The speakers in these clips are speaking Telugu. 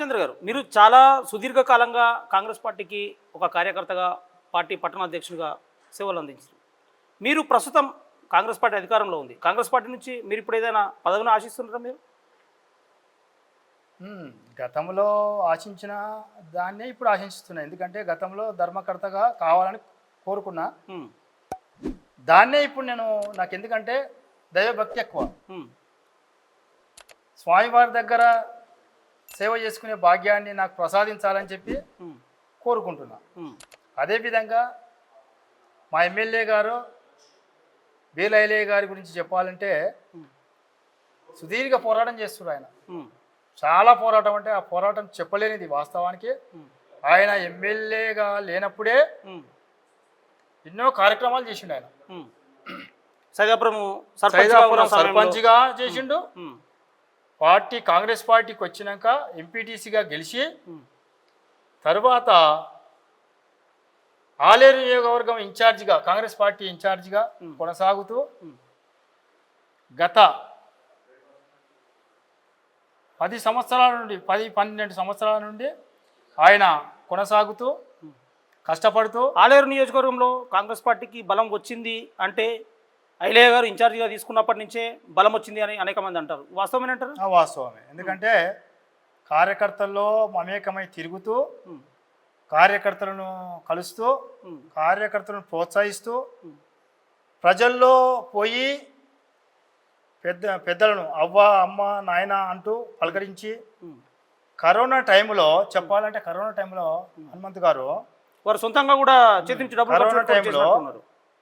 రామచంద్ర గారు మీరు చాలా సుదీర్ఘకాలంగా కాంగ్రెస్ పార్టీకి ఒక కార్యకర్తగా పార్టీ పట్టణాధ్యక్షుడిగా సేవలు అందించారు. మీరు ప్రస్తుతం కాంగ్రెస్ పార్టీ అధికారంలో ఉంది. కాంగ్రెస్ పార్టీ నుంచి మీరు ఇప్పుడు ఏదైనా పదవిని ఆశిస్తున్నారా మీరు? గతంలో ఆశించిన దాన్నే ఇప్పుడు ఆశిస్తున్నా. ఎందుకంటే గతంలో ధర్మకర్తగా కావాలని కోరుకున్నా. దాన్నే ఇప్పుడు నేను నాకు ఎందుకంటే దైవభక్తి ఎక్కువ. స్వామివారి దగ్గర సేవ చేసుకునే భాగ్యాన్ని నాకు ప్రసాదించాలని చెప్పి కోరుకుంటున్నా. అదేవిధంగా మా ఎమ్మెల్యే గారు బీలైలే గారి గురించి చెప్పాలంటే సుదీర్ఘ పోరాటం చేస్తున్నారు ఆయన. చాలా పోరాటం అంటే ఆ పోరాటం చెప్పలేనిది వాస్తవానికి. ఆయన ఎమ్మెల్యేగా లేనప్పుడే ఎన్నో కార్యక్రమాలు చేసిండు ఆయన. సైదాపురం సర్పంచ్గా చేసిండు. పార్టీ కాంగ్రెస్ పార్టీకి వచ్చినాక ఎంపీటీసీగా గెలిచి తరువాత ఆలేరు నియోజకవర్గం ఇన్ఛార్జిగా కాంగ్రెస్ పార్టీ ఇన్ఛార్జిగా. కొనసాగుతూ. గత పది సంవత్సరాల నుండి పది పన్నెండు సంవత్సరాల నుండి ఆయన కొనసాగుతూ. కష్టపడుతూ ఆలేరు నియోజకవర్గంలో కాంగ్రెస్ పార్టీకి బలం వచ్చింది అంటే ఐలయ్య గారు ఇన్ఛార్జిగా తీసుకున్నప్పటి నుంచే బలం వచ్చింది అని అనేక మంది అంటారు. వాస్తవమేనంటారు ఆ వాస్తవమే. ఎందుకంటే కార్యకర్తల్లో మమేకమై తిరుగుతూ కార్యకర్తలను కలుస్తూ కార్యకర్తలను ప్రోత్సహిస్తూ ప్రజల్లో పోయి పెద్ద పెద్దలను అవ్వ అమ్మ నాయన అంటూ పలకరించి. కరోనా టైంలో చెప్పాలంటే కరోనా టైంలో హనుమంత్ గారు వారు సొంతంగా కూడా కరోనా టైంలో.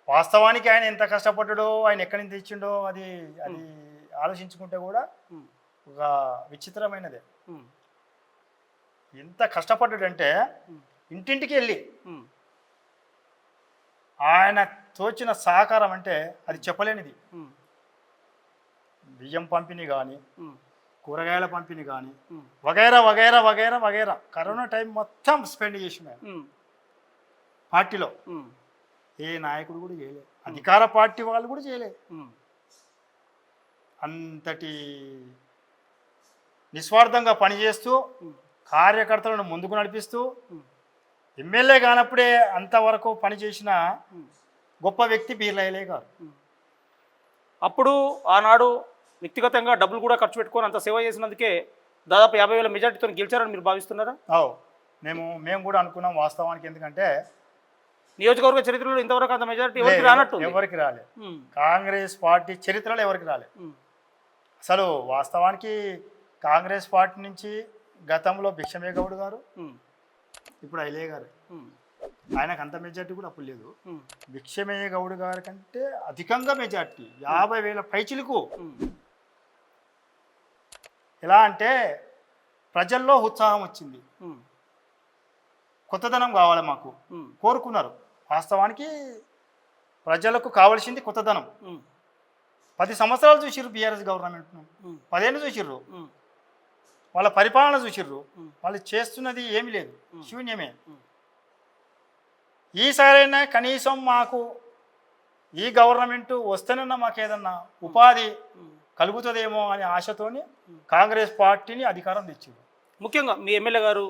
వాస్తవానికి ఆయన ఎంత కష్టపడ్డాడో ఆయన ఎక్కడి నుంచి తెచ్చిండో అది అది ఆలోచించుకుంటే కూడా ఒక విచిత్రమైనదే. ఎంత కష్టపడ్డాడంటే ఇంటింటికి వెళ్ళి ఆయన తోచిన సహకారం అంటే అది చెప్పలేనిది. బియ్యం పంపిణీ కానీ కూరగాయల పంపిణీ కానీ వగైరా వగైరా వగైరా వగైరా కరోనా టైం మొత్తం స్పెండ్ చేసిన పార్టీలో. ఏ నాయకుడు కూడా చేయలేదు. అధికార పార్టీ వాళ్ళు కూడా చేయలేదు. అంతటి నిస్వార్థంగా పనిచేస్తూ కార్యకర్తలను ముందుకు నడిపిస్తూ ఎమ్మెల్యే కానప్పుడే అంతవరకు పనిచేసిన. గొప్ప వ్యక్తి బీర్లైలే గారు. అప్పుడు ఆనాడు వ్యక్తిగతంగా డబ్బులు కూడా ఖర్చు పెట్టుకొని అంత సేవ చేసినందుకే దాదాపు యాభై వేల మెజార్టీతో గెలిచారని మీరు భావిస్తున్నారా? అవు. మేము మేము కూడా అనుకున్నాం వాస్తవానికి. ఎందుకంటే నియోజకవర్గ చరిత్రలో ఇంతవరకు అంత మెజారిటీ ఎవరికి రానట్టు ఎవరికి రాలే. కాంగ్రెస్ పార్టీ చరిత్రలో ఎవరికి రాలే. అసలు వాస్తవానికి కాంగ్రెస్ పార్టీ నుంచి గతంలో భిక్షమే గౌడ్ గారు ఇప్పుడు ఐలే గారు. ఆయనకు అంత మెజార్టీ కూడా అప్పుడు లేదు. భిక్షమయ్య గౌడ్ గారి కంటే అధికంగా మెజార్టీ యాభై వేల పైచిలకు. ఎలా అంటే ప్రజల్లో ఉత్సాహం వచ్చింది. కొత్తదనం కావాలి మాకు. కోరుకున్నారు. వాస్తవానికి ప్రజలకు కావలసింది కొత్తదనం. పది సంవత్సరాలు చూసిర్రు బీఆర్ఎస్ గవర్నమెంట్ను పదేళ్ళు చూసిర్రు. వాళ్ళ పరిపాలన చూసిర్రు. వాళ్ళు చేస్తున్నది ఏమీ లేదు. శూన్యమే. ఈసారైనా కనీసం మాకు ఈ గవర్నమెంట్ వస్తేనన్నా మాకు ఏదన్నా ఉపాధి కలుగుతుందేమో అనే ఆశతోని కాంగ్రెస్ పార్టీని అధికారం తెచ్చింది. ముఖ్యంగా మీ ఎమ్మెల్యే గారు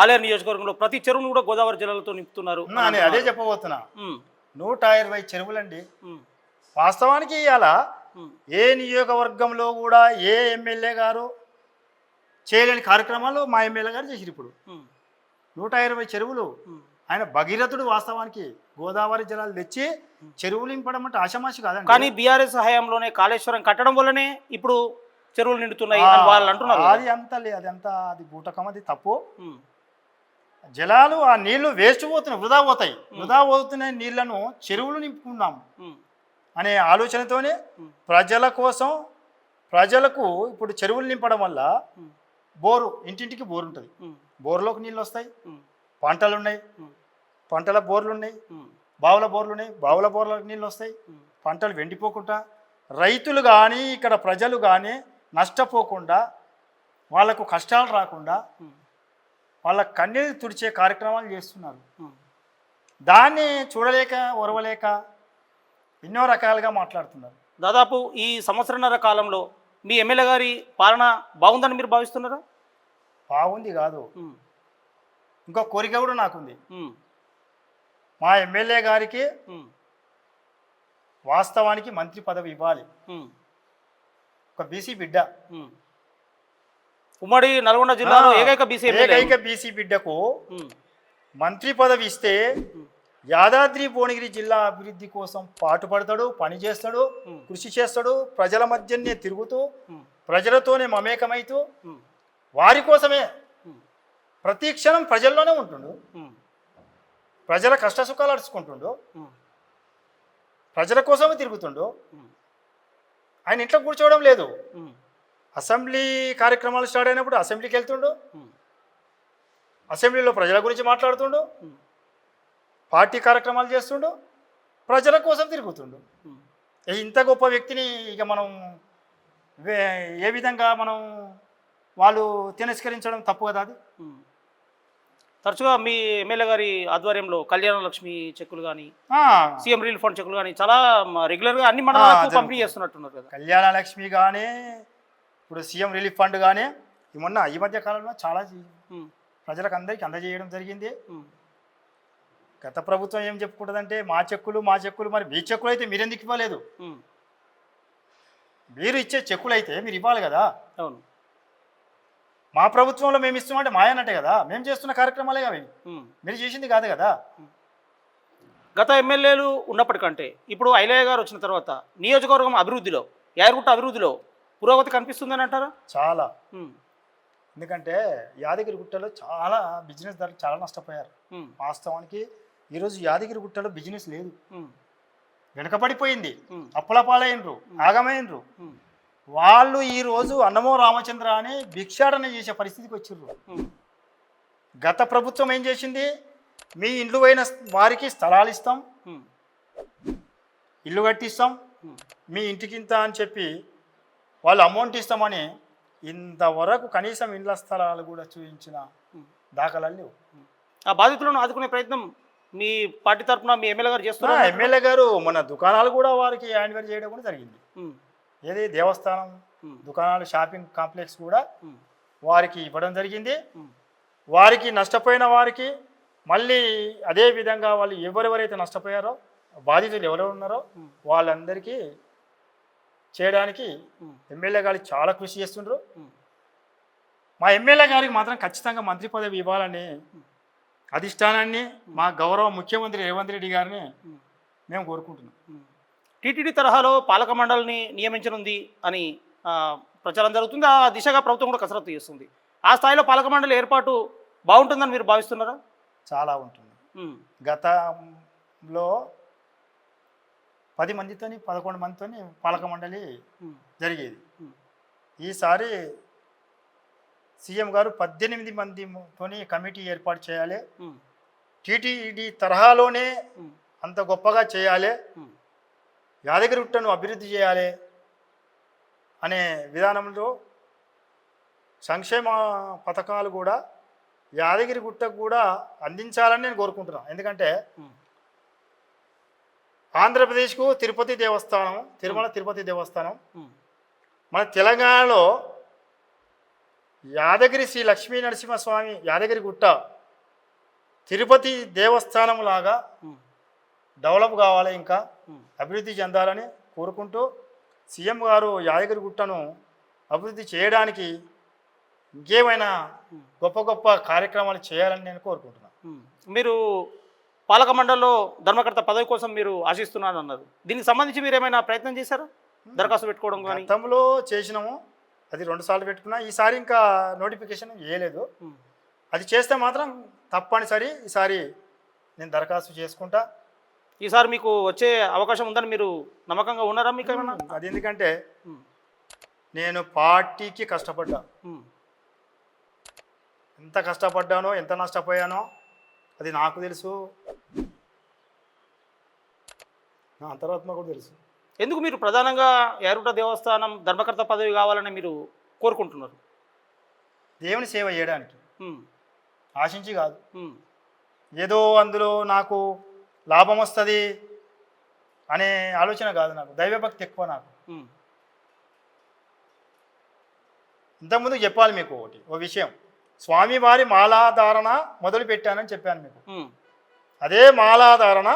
ఆలేరు నియోజకవర్గంలో ప్రతి చెరువును కూడా గోదావరి జిల్లాలతో నింపుతున్నారు నేను అదే చెప్పబోతున్నా. నూట ఇరవై చెరువులండి. వాస్తవానికి ఇవాళ ఏ నియోజకవర్గంలో కూడా ఏ ఎమ్మెల్యే గారు చేయలేని కార్యక్రమాలు మా ఎమ్మెల్యే గారు చేసిరు ఇప్పుడు. నూట ఇరవై చెరువులు. ఆయన భగీరథుడు వాస్తవానికి గోదావరి జలాలు తెచ్చి చెరువులు నింపడం అంటే ఆషమాషి కాదండి. కానీ బీఆర్ఎస్ హయాంలోనే కాళేశ్వరం కట్టడం వల్లనే ఇప్పుడు చెరువులు నిండుతున్నాయి వాళ్ళు అంటున్నారు అది అంత అది అంత అది బూటకం అది తప్పు. జలాలు ఆ నీళ్ళు వేస్ట్ పోతున్నాయి వృధా పోతాయి. వృధా పోతున్న నీళ్ళను చెరువులు నింపుకున్నాం ఉమ్, అనే ఆలోచనతోనే ప్రజల కోసం ప్రజలకు ఇప్పుడు చెరువులు నింపడం వల్ల బోరు ఇంటింటికి బోరు ఉంటుంది. బోరులోకి నీళ్ళు వస్తాయి. పంటలు ఉన్నాయి. పంటల బోర్లు ఉన్నాయి. బావుల బోర్లు ఉన్నాయి. బావుల బోర్లకు నీళ్ళు వస్తాయి. పంటలు వెండిపోకుండా రైతులు కానీ ఇక్కడ ప్రజలు కానీ నష్టపోకుండా వాళ్ళకు కష్టాలు రాకుండా వాళ్ళ కన్నీరు తుడిచే కార్యక్రమాలు చేస్తున్నారు. దాన్ని చూడలేక ఒరవలేక ఎన్నో రకాలుగా మాట్లాడుతున్నారు. దాదాపు ఈ సంవత్సరన్నర కాలంలో మీ ఎమ్మెల్యే గారి పాలన బాగుందని మీరు భావిస్తున్నారా? బాగుంది కాదు. ఇంకో కోరిక కూడా నాకుంది. మా. ఎమ్మెల్యే గారికి వాస్తవానికి మంత్రి పదవి ఇవ్వాలి. ఒక బీసీ బిడ్డ. ఉమ్మడి నల్గొండ జిల్లాలో ఏకైక బీసీ ఏకైక బీసీ బిడ్డకు మంత్రి పదవి ఇస్తే యాదాద్రి భువనగిరి జిల్లా అభివృద్ధి కోసం పాటుపడతాడు పని చేస్తాడు ఉమ్. కృషి చేస్తాడు ప్రజల మధ్యనే తిరుగుతూ ప్రజలతోనే మమేకమైతూ వారి కోసమే ప్రతి క్షణం ప్రజల్లోనే ఉంటుండు. ప్రజల కష్ట సుఖాలు అడుచుకుంటుండు. ప్రజల కోసమే తిరుగుతుండు. ఆయన ఇంట్లో కూర్చోవడం లేదు. అసెంబ్లీ కార్యక్రమాలు స్టార్ట్ అయినప్పుడు అసెంబ్లీకి వెళ్తుండు. అసెంబ్లీలో ప్రజల గురించి మాట్లాడుతుండు. పార్టీ కార్యక్రమాలు చేస్తుండు. ప్రజల కోసం తిరుగుతుండు. ఇంత గొప్ప వ్యక్తిని ఇక మనం ఏ విధంగా మనం వాళ్ళు తిరస్కరించడం తప్పు కదా అది. తరచుగా మీ ఎమ్మెల్యే గారి ఆధ్వర్యంలో కళ్యాణ లక్ష్మి చెక్కులు కానీ సీఎం రిలీఫ్ ఫండ్ చెక్కులు కానీ చాలా రెగ్యులర్గా అన్ని మండలాలకు జరుగుతుంది. పంపిణీ చేస్తున్నట్టున్నారు కదా. కళ్యాణ లక్ష్మి కానీ ఇప్పుడు సీఎం రిలీఫ్ ఫండ్ కానీ ఈ మొన్న ఈ మధ్య కాలంలో చాలా ప్రజలకు అందరికీ అందజేయడం జరిగింది. గత ప్రభుత్వం ఏం చెప్పుకుంటుందంటే మా చెక్కులు మా చెక్కులు మరి మీ చెక్కులు అయితే మీరెందుకు ఇవ్వలేదు. మీరు ఇచ్చే చెక్కులు అయితే మీరు ఇవ్వాలి కదా? అవును. మా ప్రభుత్వంలో మేము ఇస్తామంటే మాయనట్టే కదా? మేము చేస్తున్న కార్యక్రమాలే అవి. మీరు చేసింది కాదు కదా? గత ఎమ్మెల్యేలు ఉన్నప్పటికంటే ఇప్పుడు ఐలయ్య గారు వచ్చిన తర్వాత నియోజకవర్గం అభివృద్ధిలో యాదగిరిగుట్ట అభివృద్ధిలో పురోగతి కనిపిస్తుందని అంటారా? చాలా. ఎందుకంటే యాదగిరి గుట్టలో చాలా బిజినెస్ దారులు చాలా నష్టపోయారు. వాస్తవానికి ఈరోజు యాదగిరి గుట్టలో బిజినెస్ లేదు. వెనుకబడిపోయింది. ఉమ్, అప్పుల పాలైనరు ఆగమైనరు వాళ్ళు ఈరోజు అన్నమో రామచంద్ర అని భిక్షాటన చేసే పరిస్థితికి వచ్చిర్రు. గత ప్రభుత్వం ఏం చేసింది? మీ ఇండ్లు పోయిన వారికి స్థలాలు ఇస్తాం. ఇల్లు కట్టిస్తాం. మీ ఇంటికి ఇంత అని చెప్పి వాళ్ళు అమౌంట్ ఇస్తామని ఇంతవరకు కనీసం ఇండ్ల స్థలాలు కూడా చూపించిన దాఖలాలు లేవు. ఆ బాధితులను ఆదుకునే ప్రయత్నం మీ పార్టీ తరఫున మీ ఎమ్మెల్యే గారు చేస్తున్నారు ఎమ్మెల్యే గారు మన దుకాణాలు కూడా వారికి యాన్వర్ చేయడం కూడా జరిగింది. ఏది దేవస్థానం దుకాణాలు షాపింగ్ కాంప్లెక్స్ కూడా వారికి ఇవ్వడం జరిగింది. వారికి నష్టపోయిన వారికి మళ్ళీ అదే విధంగా వాళ్ళు ఎవరెవరైతే నష్టపోయారో బాధితులు ఎవరెవరు ఉన్నారో. వాళ్ళందరికీ చేయడానికి ఎమ్మెల్యే గారు చాలా కృషి చేస్తుండ్రు. మా ఎమ్మెల్యే గారికి మాత్రం ఖచ్చితంగా మంత్రి పదవి ఇవ్వాలని అధిష్టానాన్ని మా గౌరవ ముఖ్యమంత్రి రేవంత్ రెడ్డి గారిని. మేము కోరుకుంటున్నాం. టీటీడీ తరహాలో పాలక మండలిని నియమించనుంది అని ఆ, ప్రచారం జరుగుతుంది. ఆ దిశగా ప్రభుత్వం కూడా కసరత్తు చేస్తుంది. ఆ స్థాయిలో పాలక మండలి ఏర్పాటు బాగుంటుందని మీరు భావిస్తున్నారా? చాలా ఉంటుంది గతంలో పది మందితోని పదకొండు మందితోని పాలక మండలి జరిగేది. ఈసారి సీఎం గారు పద్దెనిమిది మందితోని కమిటీ ఏర్పాటు చేయాలి. టీటీడీ తరహాలోనే అంత గొప్పగా చేయాలి. యాదగిరిగుట్టను అభివృద్ధి చేయాలి అనే విధానంలో సంక్షేమ పథకాలు కూడా యాదగిరిగుట్టకు కూడా అందించాలని నేను కోరుకుంటున్నాను ఎందుకంటే ఆంధ్రప్రదేశ్కు తిరుపతి దేవస్థానం తిరుమల తిరుపతి దేవస్థానం. మన తెలంగాణలో యాదగిరి శ్రీ లక్ష్మీ నరసింహస్వామి యాదగిరి గుట్ట తిరుపతి దేవస్థానం లాగా డెవలప్ కావాలి ఇంకా అభివృద్ధి చెందాలని కోరుకుంటూ సీఎం గారు యాదగిరి గుట్టను అభివృద్ధి చేయడానికి ఇంకేమైనా గొప్ప గొప్ప కార్యక్రమాలు చేయాలని నేను కోరుకుంటున్నాను. మీరు పాలక మండలిలో ధర్మకర్త పదవి కోసం మీరు ఆశిస్తున్నాను అన్నారు దీనికి సంబంధించి మీరు ఏమైనా ప్రయత్నం చేశారా? దరఖాస్తు పెట్టుకోవడం కానీ? గతంలో చేసినాము. అది రెండు సార్లు పెట్టుకున్నా. ఈసారి ఇంకా నోటిఫికేషన్ చేయలేదు ఉమ్, అది చేస్తే మాత్రం తప్పనిసరి ఈసారి నేను దరఖాస్తు చేసుకుంటా. ఈసారి మీకు వచ్చే అవకాశం ఉందని మీరు నమ్మకంగా ఉన్నారా మీకు ఏమన్నా? అది ఎందుకంటే నేను పార్టీకి కష్టపడ్డా. ఎంత కష్టపడ్డానో ఎంత నష్టపోయానో అది నాకు తెలుసు. నా అంతరాత్మ కూడా తెలుసు. ఎందుకు మీరు ప్రధానంగా యారుట దేవస్థానం ధర్మకర్త పదవి కావాలని మీరు కోరుకుంటున్నారు? దేవుని సేవ చేయడానికి. ఆశించి కాదు. ఏదో అందులో నాకు లాభం వస్తుంది అనే ఆలోచన కాదు నాకు. దైవభక్తి ఎక్కువ నాకు. ఇంతకుముందు చెప్పాలి మీకు ఒకటి ఓ విషయం. స్వామివారి మాలాధారణ మొదలు పెట్టానని చెప్పాను మీకు. అదే మాలాధారణ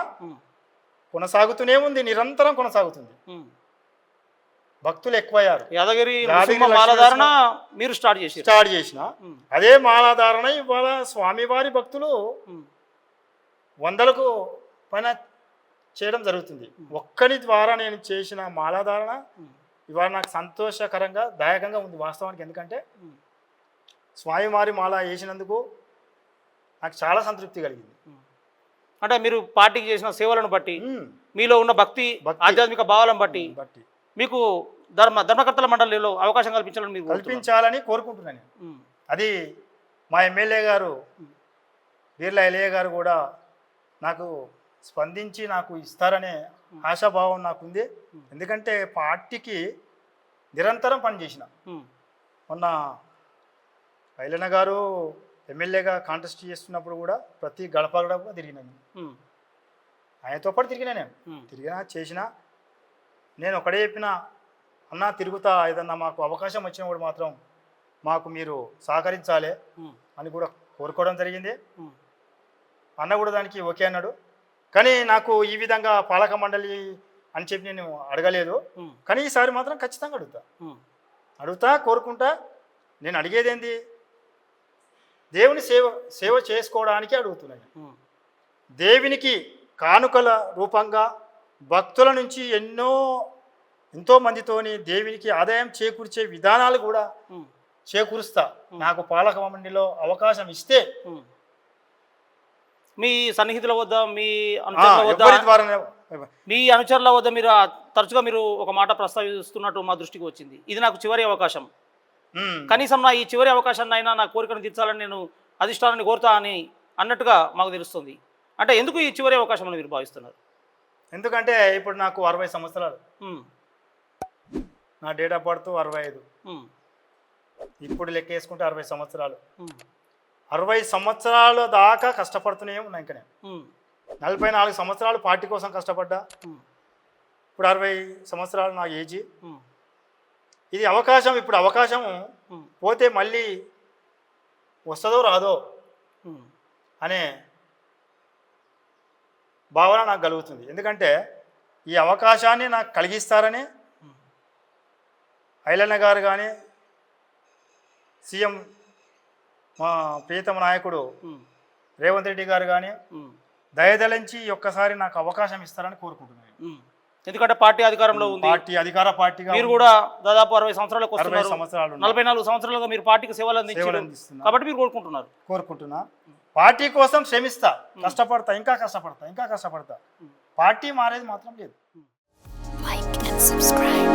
కొనసాగుతూనే ఉంది నిరంతరం కొనసాగుతుంది. భక్తులు ఎక్కువయ్యారు. యాదగిరి మాలధారణ మీరు స్టార్ట్ చేసారు స్టార్ట్ చేసిన. అదే మాలాధారణ ఇవాళ స్వామివారి భక్తులు వందలకు పైన చేయడం జరుగుతుంది. ఒక్కని ద్వారా నేను చేసిన మాలాధారణ ఇవాళ నాకు సంతోషకరంగా దాయకంగా ఉంది వాస్తవానికి. ఎందుకంటే స్వామివారి మాల వేసినందుకు నాకు చాలా సంతృప్తి కలిగింది. అంటే మీరు పార్టీకి చేసిన సేవలను బట్టి మీలో ఉన్న భక్తి. ఆధ్యాత్మిక భావాలను బట్టి బట్టి. మీకు ధర్మ ధర్మకర్తల మండలిలో అవకాశం కల్పించాలని మీరు. కల్పించాలని కోరుకుంటున్నాను అది మా ఎమ్మెల్యే గారు బీర్లా ఎలయ్య గారు కూడా నాకు స్పందించి నాకు ఇస్తారనే ఆశాభావం నాకుంది. ఎందుకంటే పార్టీకి నిరంతరం పనిచేసిన. మొన్న పైలన్న గారు ఎమ్మెల్యేగా కాంటెస్ట్ చేస్తున్నప్పుడు కూడా ప్రతి గడప గడప తిరిగినాను. ఆయనతో పాటు తిరిగినా నేను. తిరిగినా చేసిన. నేను ఒకటే చెప్పిన అన్నా తిరుగుతా. ఏదన్నా మాకు అవకాశం వచ్చినప్పుడు మాత్రం మాకు మీరు సహకరించాలి అని కూడా కోరుకోవడం జరిగింది. అన్న కూడా దానికి ఓకే అన్నాడు. కానీ నాకు ఈ విధంగా పాలక మండలి అని చెప్పి నేను అడగలేదు. కానీ ఈసారి మాత్రం ఖచ్చితంగా అడుగుతా. అడుగుతా కోరుకుంటా. నేను అడిగేది ఏంది దేవుని సేవ సేవ చేసుకోవడానికి అడుగుతున్నాను. దేవునికి కానుకల రూపంగా భక్తుల నుంచి ఎన్నో ఎంతో మందితోని దేవునికి ఆదాయం చేకూర్చే విధానాలు కూడా చేకూరుస్తా. నాకు పాలక మండలిలో అవకాశం ఇస్తే. మీ సన్నిహితుల వద్ద మీ అనుచరుల వద్ద మీ అనుచరుల వద్ద మీరు తరచుగా మీరు ఒక మాట ప్రస్తావిస్తున్నట్టు మా దృష్టికి వచ్చింది. ఇది నాకు చివరి అవకాశం. కనీసం నా ఈ చివరి అవకాశాన్ని అయినా నా కోరికను తీర్చాలని నేను అధిష్టానాన్ని కోరుతా అని అన్నట్టుగా మాకు తెలుస్తుంది. అంటే ఎందుకు ఈ చివరి అవకాశం అని మీరు భావిస్తున్నారు? ఎందుకంటే ఇప్పుడు నాకు అరవై సంవత్సరాలు. నా డేట్ ఆఫ్ బర్త్ అరవై ఐదు. ఇప్పుడు లెక్క వేసుకుంటే అరవై సంవత్సరాలు. అరవై సంవత్సరాల దాకా కష్టపడుతూనే ఉన్నా ఇంకా నేను. నలభై నాలుగు సంవత్సరాలు పార్టీ కోసం కష్టపడ్డా. ఇప్పుడు అరవై సంవత్సరాలు నా ఏజీ. ఇది అవకాశం ఇప్పుడు అవకాశం పోతే మళ్ళీ వస్తుందో రాదో అనే భావన నాకు కలుగుతుంది. ఎందుకంటే ఈ అవకాశాన్ని నాకు కలిగిస్తారని ఐలన్న గారు కానీ సీఎం మా ప్రియతమ నాయకుడు రేవంత్ రెడ్డి గారు కానీ దయదలించి ఒక్కసారి నాకు అవకాశం ఇస్తారని కోరుకుంటున్నాను. ఎందుకంటే పార్టీ అధికారంలో ఉంది. పార్టీ అధికార పార్టీగా మీరు కూడా దాదాపు అరవై సంవత్సరాలకు అరవై సంవత్సరాలు. నలభై నాలుగు సంవత్సరాలుగా మీరు పార్టీకి సేవలు అందించారు. కాబట్టి మీరు కోరుకుంటున్నారు. కోరుకుంటున్నా. పార్టీ కోసం శ్రమిస్తా కష్టపడతా ఇంకా కష్టపడతా ఇంకా కష్టపడతా. పార్టీ మారేది మాత్రం లేదు. like and subscribe.